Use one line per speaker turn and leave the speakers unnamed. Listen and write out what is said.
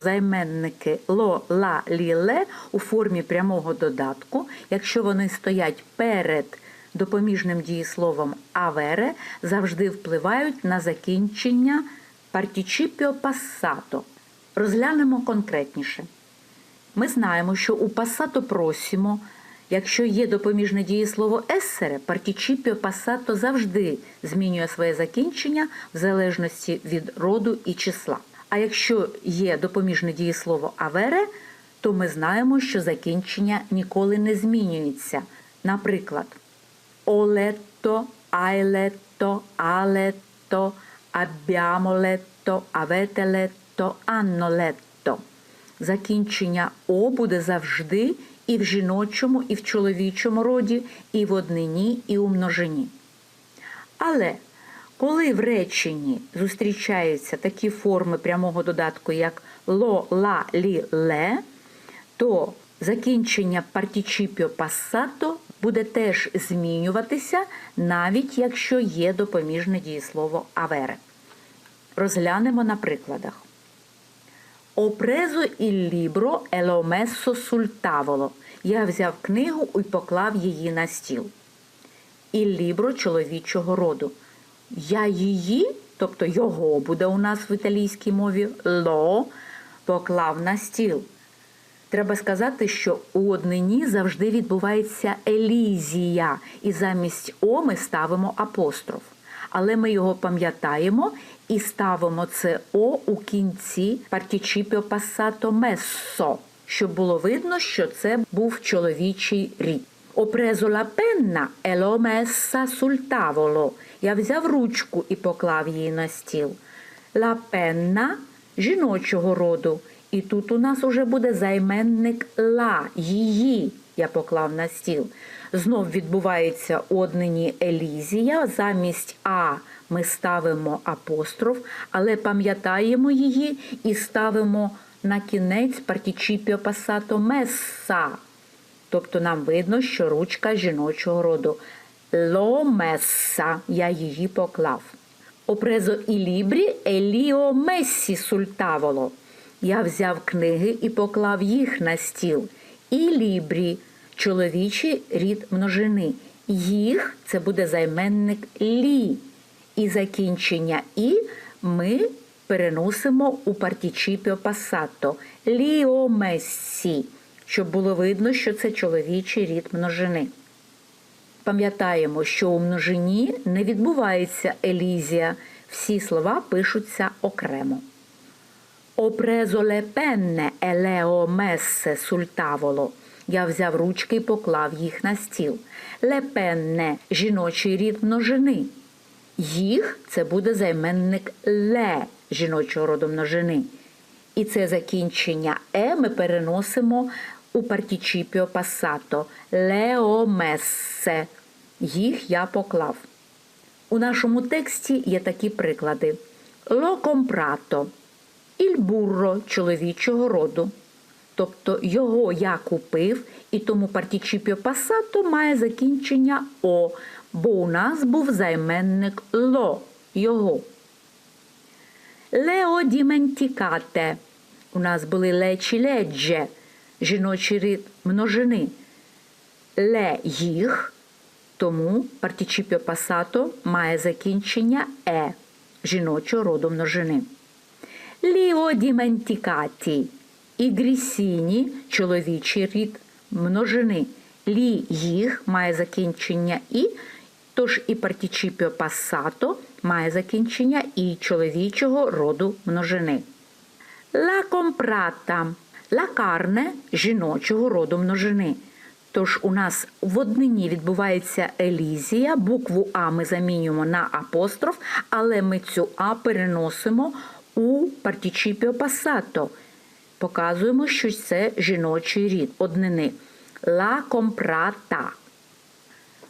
Займенники ло, ла, лі, ле у формі прямого додатку, якщо вони стоять перед допоміжним дієсловом авере, завжди впливають на закінчення партічіпіо пассато. Розглянемо конкретніше. Ми знаємо, що у пасато просімо, якщо є допоміжне дієслово ессере, партічіпіо пасато завжди змінює своє закінчення в залежності від роду і числа. А якщо є допоміжне дієслово авере, то ми знаємо, що закінчення ніколи не змінюється. Наприклад, олетто, айлетто, алетто, letto, hanno letto. Закінчення О буде завжди і в жіночому, і в чоловічому роді, і в однині, і у множині. Але коли в реченні зустрічаються такі форми прямого додатку, як ло, ла, лі, ле, то закінчення партічіпіо пассато буде теж змінюватися, навіть якщо є допоміжне дієслово авере. Розглянемо на прикладах. E l'ho messo sul tavolo. Я взяв книгу і поклав її на стіл. Il libro чоловічого роду. Я її, тобто його буде у нас в італійській мові, ло поклав на стіл. Треба сказати, що у однині завжди відбувається елізія, і замість О ми ставимо апостроф. Але ми його пам'ятаємо і ставимо це О у кінці партічіпіо пасато месо, щоб було видно, що це був чоловічий рід. Ho preso la penna e l'ho messa sul tavolo. Я взяв ручку і поклав її на стіл. La penna жіночого роду. І тут у нас уже буде займенник ла, її я поклав на стіл. Знов відбувається однині елізія. Замість А ми ставимо апостроф, але пам'ятаємо її і ставимо на кінець партічіпіо пасато месса. Тобто нам видно, що ручка жіночого роду. Ло месса, я її поклав. E li ho messi sul tavolo. Я взяв книги і поклав їх на стіл. І лібрі чоловічий рід множини. Їх це буде займенник лі. І закінчення і ми переносимо у партічіпіо пасато ліо мессі, щоб було видно, що це чоловічий рід множини. Пам'ятаємо, що у множині не відбувається елізія, всі слова пишуться окремо. Ho messe sul tavolo. Я взяв ручки і поклав їх на стіл. Penne – жіночий рід множини. Їх це буде займенник ле жіночого роду множини. І це закінчення е ми переносимо у партічіпіо пасато. Лео месе. Їх я поклав. У нашому тексті є такі приклади: Ло компрато, бурро чоловічого роду. Тобто його я купив, і тому партічіпіо пасато має закінчення О, бо у нас був займенник ло його. Лео діментікате. У нас були лечі ледже, жіночий рід множини. Ле їх, тому партічіпіо пасато має закінчення е жіночого роду множини. Ліо діментікаті. І грісіні чоловічий рід множини. Лі їх має закінчення і, тож і партічіпіо пасато має закінчення і чоловічого роду множини. Ла компрата ла карне жіночого роду множини. Тож у нас в однині відбувається елізія, букву А ми замінюємо на апостроф, але ми цю А переносимо у партічіпіо пасато. Показуємо, що це жіночий рід однини. Ла компрата